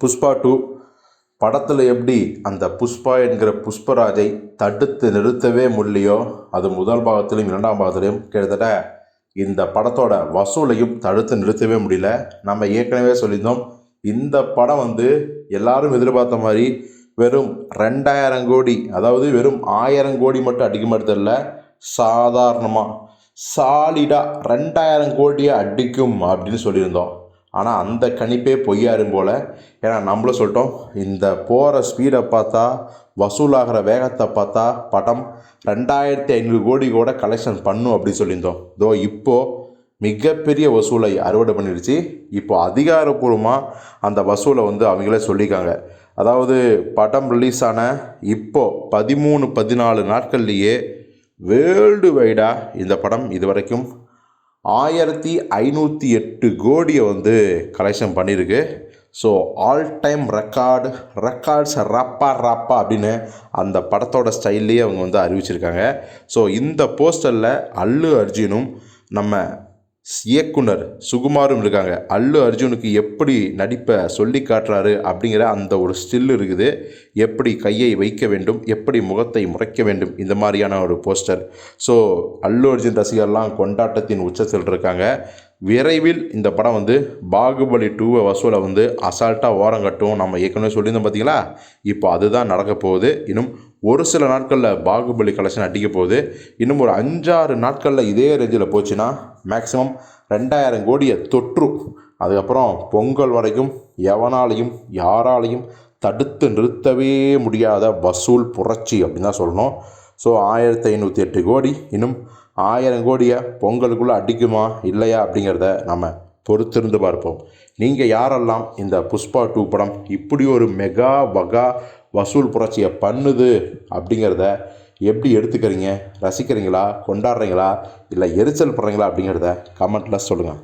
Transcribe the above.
Pushpa two. படத்தில் எப்படி அந்த புஷ்பா என்கிற புஷ்பராஜை தடுத்து நிறுத்தவே முடியலையோ? அது முதல் பாகத்திலையும் இரண்டாம் பாகத்திலையும் கிட்டத்தட்ட இந்த படத்தோட வசூலையும் தடுத்து நிறுத்தவே முடியல. நம்ம ஏற்கனவே சொல்லியிருந்தோம் இந்த படம் வந்து எல்லாரும் எதிர்பார்த்த மாதிரி வெறும் ரெண்டாயிரம் கோடி அதாவது வெறும் ஆயிரம் கோடி மட்டும் அடிக்க மட்டும் தெரியல சாதாரணமாக சாலிடாக ரெண்டாயிரம் கோடியை அடிக்கும் அப்படின்னு சொல்லியிருந்தோம். ஆனால் அந்த கணிப்பே பொய்யாரும் போல். ஏன்னா நம்மளும் சொல்லிட்டோம் இந்த போகிற ஸ்பீடை பார்த்தா வசூலாகிற வேகத்தை பார்த்தா படம் ரெண்டாயிரத்தி ஐநூறு கோடி கூட கலெக்ஷன் பண்ணும் அப்படின்னு சொல்லியிருந்தோம். இதோ இப்போது மிகப்பெரிய வசூலை அறுவடை பண்ணிடுச்சு இப்போ அதிகாரப்பூர்வமாக அந்த வசூலை வந்து அவங்களே சொல்லியிருக்காங்க. அதாவது படம் ரிலீஸ் ஆன இப்போ பதிமூணு பதினாலு நாட்கள்லேயே வேர்ல்டு வைடாக இந்த படம் இது வரைக்கும் ஆயிரத்தி ஐநூற்றி எட்டு கோடியை வந்து கலெக்ஷன் பண்ணியிருக்கு. So all time record records ரப்பா ரப்பா அப்படின்னு அந்த படத்தோட ஸ்டைல்லையே அவங்க வந்து அறிவிச்சிருக்காங்க. ஸோ இந்த போஸ்டரில் அல்லு அர்ஜுனும் நம்ம இயக்குனர் சுகுமாரும் இருக்காங்க. அல்லு அர்ஜுனுக்கு எப்படி நடிப்பை சொல்லி காட்டுறாரு அப்படிங்கிற அந்த ஒரு ஸ்டில் இருக்குது. எப்படி கையை வைக்க வேண்டும் எப்படி முகத்தை முறைக்க வேண்டும் இந்த மாதிரியான ஒரு போஸ்டர் ஸோ அல்லு அர்ஜுன் ரசிகர்லாம் கொண்டாட்டத்தின் உச்சத்தில் இருக்காங்க. விரைவில் இந்த படம் வந்து பாகுபலி டூவை வசூலை வந்து அசால்ட்டாக ஓரம் கட்டும் நம்ம ஏற்கனவே சொல்லியிருந்தோம் பார்த்தீங்களா இப்போ அதுதான் நடக்க போகுது. இன்னும் ஒரு சில நாட்களில் பாகுபலி கலெக்ஷன் அடிக்க போகுது. இன்னும் ஒரு அஞ்சாறு நாட்களில் இதே ரேஞ்சில் போச்சுன்னா மேக்ஸிமம் ரெண்டாயிரம் கோடியை தொற்றும் அதுக்கப்புறம் பொங்கல் வரைக்கும் எவனாலையும் யாராலையும் தடுத்து நிறுத்தவே முடியாத வசூல் புரட்சி அப்படின்னு தான் சொல்லணும். ஸோ ஆயிரத்தி ஐநூற்றி எட்டு கோடி இன்னும் ஆயிரம் கோடியை பொங்கலுக்குள்ளே அடிக்குமா இல்லையா அப்படிங்கிறத நம்ம பொறுத்திருந்து பார்ப்போம். நீங்கள் யாரெல்லாம் இந்த புஷ்பா டூ படம் இப்படி ஒரு மெகா வகா வசூல் புரட்சியை பண்ணுது அப்படிங்கிறத எப்படி எடுத்துக்கிறீங்க? ரசிக்கிறீங்களா? கொண்டாடுறீங்களா? இல்லை எரிச்சல் படுறீங்களா அப்படிங்கிறத கமெண்ட்டில் சொல்லுங்கள்